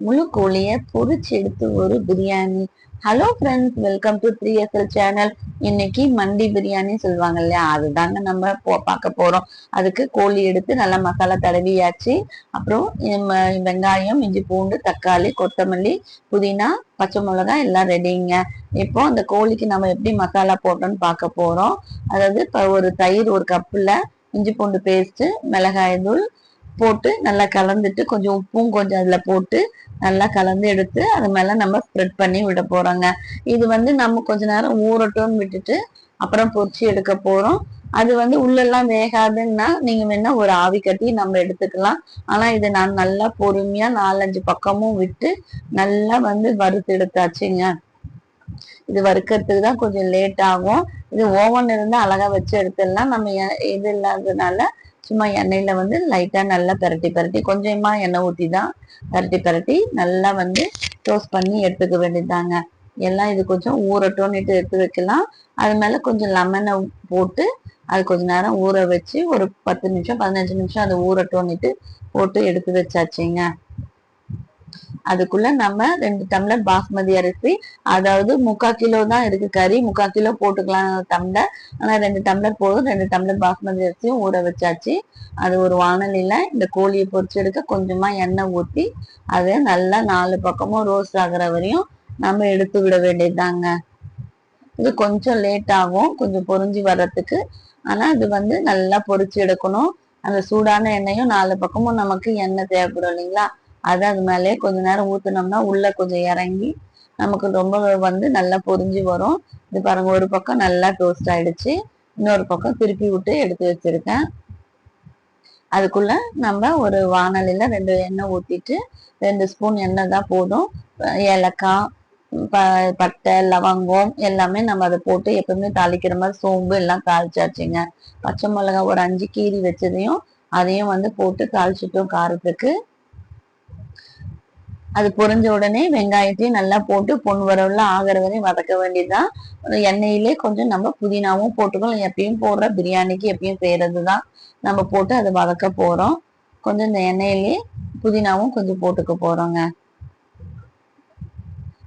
முழு கோழியை பொறிச்சு எடுத்து ஒரு biryani. Hello friends welcome to three SL channel இன்னைக்கு மண்டி பிரியாணி சொல்லுவாங்க இல்லையா? அதுதாங்க நம்ம போ பார்க்க போறோம். அதுக்கு கோழி எடுத்து நல்லா மசாலா தடவியாச்சு. அப்புறம் வெங்காயம் இஞ்சி பூண்டு தக்காளி கொத்தமல்லி புதினா பச்சை மிளகாய் எல்லாம் ரெடிங்க இப்போ அந்த கோழிக்கு நம்ம எப்படி மசாலா போட்டோம்னு பார்க்க போறோம். அதாவது இப்போ ஒரு தயிர் ஒரு கப்புல இஞ்சி பூண்டு பேஸ்ட் மிளகாய் தூள் போட்டு நல்லா கலந்துட்டு கொஞ்சம் உப்பும் கொஞ்சம் அதுல போட்டு நல்லா கலந்து எடுத்து அது மேல நம்ம ஸ்ப்ரெட் பண்ணி விட போறோங்க. இது வந்து நம்ம கொஞ்ச நேரம் ஊறட்டும்னு விட்டுட்டு அப்புறம் பொரிச்சு எடுக்க போறோம். அது வந்து உள்ளெல்லாம் வேகாதுன்னா நீங்க வேணா ஒரு ஆவி கட்டி நம்ம எடுத்துக்கலாம். ஆனா இது நான் நல்லா பொறுமையா நாலஞ்சு பக்கமும் விட்டு நல்லா வந்து வறுத்து எடுத்தாச்சுங்க. இது வறுக்கிறதுக்கு தான் கொஞ்சம் லேட் ஆகும். இது ஓவன் இருந்தால் அழகா வச்சு எடுத்துடலாம். நம்ம இது இல்லாததுனால சும்மா எண்ணெயில வந்து லைட்டா நல்லா பெரட்டி பெரட்டி கொஞ்சமா எண்ணெய் ஊத்தி தான் பெரட்டி பெரட்டி நல்லா வந்து டோஸ்ட் பண்ணி எடுத்துக்க வேண்டியதாங்க எல்லாம் இது கொஞ்சம் ஊறட்டும்னுட்டு எடுத்து வைக்கலாம். அது மேல கொஞ்சம் லெமனை போட்டு அது கொஞ்ச நேரம் ஊற வச்சு ஒரு பத்து நிமிஷம் பதினஞ்சு நிமிஷம் அதை ஊறட்டும்னுட்டு போட்டு எடுத்து வச்சாச்சுங்க. அதுக்குள்ள நம்ம ரெண்டு டம்ளர் பாஸ்மதி அரிசி அதாவது முக்கா கிலோ தான் இருக்கு கறி முக்கா கிலோ போட்டுக்கலாம் டம்ளர். ஆனா ரெண்டு டம்ளர் போதும். ரெண்டு டம்ளர் பாஸ்மதி அரிசியும் ஊற வச்சாச்சு. அது ஒரு வானலியில இந்த கோழியை பொறிச்சு எடுக்க கொஞ்சமா எண்ணெய் ஊத்தி அதை நல்லா நாலு பக்கமும் ரோஸ்ட் ஆகுற வரையும் நம்ம எடுத்து விட வேண்டியதுதாங்க. இது கொஞ்சம் லேட் ஆகும். கொஞ்சம் பொரிஞ்சு வர்றதுக்கு. ஆனா இது வந்து நல்லா பொரிச்சு எடுக்கணும். அந்த சூடான எண்ணெயும் நாலு பக்கமும் நமக்கு எண்ணெய் தேவைப்படும் இல்லைங்களா? அதை அது மேலேயே கொஞ்ச நேரம் ஊத்துனோம்னா உள்ள கொஞ்சம் இறங்கி நமக்கு ரொம்ப வந்து நல்லா பொரிஞ்சு வரும். இது பாருங்க ஒரு பக்கம் நல்லா டோஸ்ட் ஆயிடுச்சு. இன்னொரு பக்கம் திருப்பி விட்டு எடுத்து வச்சிருக்கேன். அதுக்குள்ள நம்ம ஒரு வானலில ரெண்டு எண்ணெய் ஊத்திட்டு ரெண்டு ஸ்பூன் எண்ணெய் தான் போதும். ஏலக்காய் ப- பட்டை லவங்கம் எல்லாமே நம்ம அதை போட்டு எப்பவுமே தாளிக்கிற மாதிரி சோம்பு எல்லாம் தாளிச்சாச்சுங்க. பச்சை மிளகாய் ஒரு அஞ்சு கீரி வச்சதையும் அதையும் வந்து போட்டு தாளிச்சிட்டோம் காரத்துக்கு. அது பொரிஞ்ச உடனே வெங்காயத்தையும் நல்லா போட்டு பொன் வரவுல ஆகிற வரையும் வதக்க வேண்டியதுதான். எண்ணெயிலே கொஞ்சம் நம்ம புதினாவும் போட்டுக்கலாம். எப்பயும் போடுற பிரியாணிக்கு எப்பயும் செய்யறது தான் நம்ம போட்டு அதை வதக்க போறோம். கொஞ்சம் இந்த எண்ணெயிலே புதினாவும் கொஞ்சம் போட்டுக்க போறோங்க.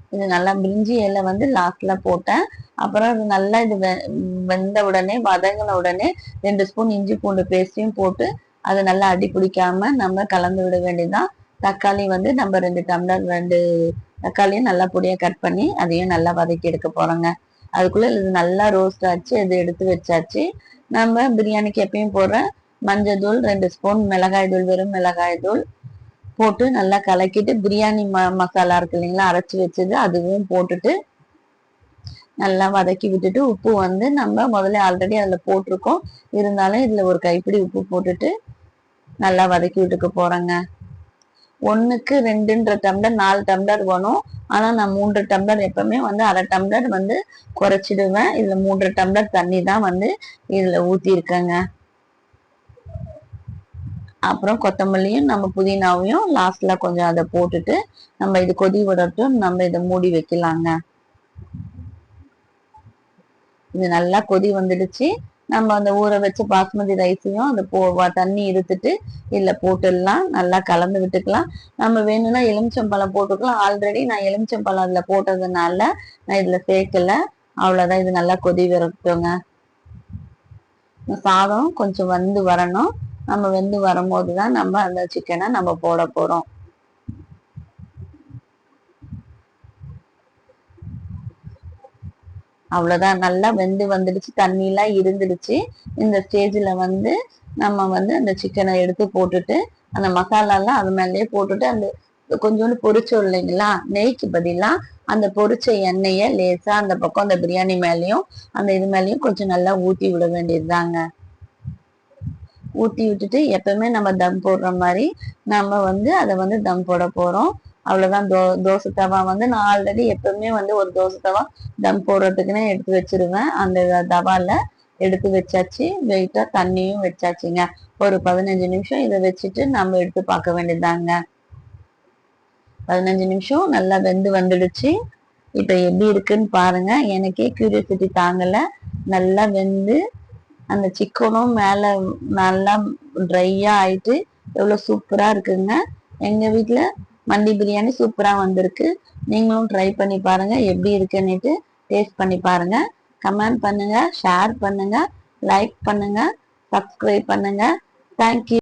இது நல்லா பிரிஞ்சி இலை வந்து லாஸ்ட்ல போட்டேன். அப்புறம் இது நல்லா இது வெ- வெந்த உடனே வதங்கின உடனே ரெண்டு ஸ்பூன் இஞ்சி பூண்டு பேஸ்டையும் போட்டு அதை நல்லா அடி பிடிக்காம நம்ம கலந்து விட வேண்டியதுதான். தக்காளி வந்து நம்ம ரெண்டு டம்ளர் ரெண்டு தக்காளியும் நல்லா பொடியா கட் பண்ணி அதையும் நல்லா வதக்கி எடுக்க போறோங்க. அதுக்குள்ள இது நல்லா ரோஸ்ட் ஆச்சு இது எடுத்து வச்சாச்சு. நம்ம பிரியாணிக்கு எப்பயும் போடுற மஞ்சள் தூள் ரெண்டு ஸ்பூன் மிளகாய் தூள் வெறும் மிளகாய் தூள் போட்டு நல்லா கலக்கிட்டு பிரியாணி ம மசாலா இருக்கு இல்லைங்களா அரைச்சி வச்சது அதுவும் போட்டுட்டு நல்லா வதக்கி விட்டுட்டு உப்பு வந்து நம்ம முதல்ல ஆல்ரெடி அதில் போட்டிருக்கோம். இருந்தாலும் இதில் ஒரு கைப்பிடி உப்பு போட்டுட்டு நல்லா வதக்கி விட்டுக்க போறேங்க. ஒன்றுக்கு ரெண்டுன்ற டம்ளர் நாலு டம்ளர் வேணும். ஆனால் நான் மூன்று டம்ளர் எப்பவுமே வந்து அரை டம்ளர் வந்து குறைச்சிடுவேன். இதில் மூன்று டம்ளர் தண்ணி தான் வந்து இதில் ஊற்றிருக்கேங்க அப்புறம் கொத்தமல்லியும் நம்ம புதினாவையும் லாஸ்ட்ல கொஞ்சம் அதை போட்டுட்டு நம்ம இது கொதி விடட்டும் நம்ம இதை மூடி வைக்கலாங்க. இது நல்லா கொதி வந்துடுச்சு. நம்ம அந்த ஊற வச்ச பாஸ்மதி ரைஸையும் அந்த போ தண்ணி இருத்துட்டு இதில் போட்டுடலாம். நல்லா கலந்து விட்டுக்கலாம். நம்ம வேணும்னா எலுமிச்சம்பழம் போட்டுக்கலாம். ஆல்ரெடி நான் எலுமிச்சம்பழம் அதில் போட்டதுனால நான் இதில் சேர்க்கல. அவ்வளோதான் இது நல்லா கொதி வரட்டுங்க சாதம் கொஞ்சம் வந்து வரணும். நம்ம வெந்து வரும்போது தான் நம்ம அந்த சிக்கனை நம்ம போட போகிறோம் அவ்வளவுதான். நல்லா வெந்து வந்துடுச்சு. தண்ணி எல்லாம் இருந்துடுச்சு. இந்த ஸ்டேஜ்ல வந்து நம்ம வந்து அந்த சிக்கனை எடுத்து போட்டுட்டு அந்த மசாலா எல்லாம் அது மேலேயே போட்டுட்டு அந்த கொஞ்சோண்டு பொரிச்சோம் இல்லைங்களா? நெய்க்கு பதிலா அந்த பொரிச்ச எண்ணெய லேசா அந்த பக்கம் அந்த பிரியாணி மேலயும் அந்த இது மேலயும் கொஞ்சம் நல்லா ஊத்தி விட வேண்டியதுதாங்க. ஊத்தி விட்டுட்டு எப்பவுமே நம்ம தம் போடுற மாதிரி நம்ம வந்து அதை வந்து தம் போட போறோம். அவ்வளவுதான் தோ தோசை தவா வந்து நான் ஆல்ரெடி எப்பவுமே வந்து ஒரு தோசை தவா தம் போடுறதுக்குன்னே எடுத்து வச்சிருவேன். அந்த தவால எடுத்து வச்சாச்சு. வெயிட்டா தண்ணியும் வச்சாச்சுங்க. ஒரு பதினஞ்சு நிமிஷம் இதை வச்சுட்டு நம்ம எடுத்து பார்க்க வேண்டியதாங்க பதினஞ்சு நிமிஷம் நல்லா வெந்து வந்துடுச்சு. இப்ப எப்படி இருக்குன்னு பாருங்க. எனக்கே கியூரியாசிட்டி தாங்கல. நல்லா வெந்து அந்த சிக்கனும் மேல நல்லா ட்ரையா ஆயிட்டு எவ்வளவு சூப்பரா இருக்குங்க. எங்க வீட்ல மண்டி பிரியாணி சூப்பரா வந்திருக்கு. நீங்களும் ட்ரை பண்ணி பாருங்க. எப்படி இருக்குன்னுட்டு டேஸ்ட் பண்ணி பாருங்க. கமெண்ட் பண்ணுங்க ஷேர் பண்ணுங்க லைக் பண்ணுங்க சப்ஸ்கிரைப் பண்ணுங்க. தேங்க்யூ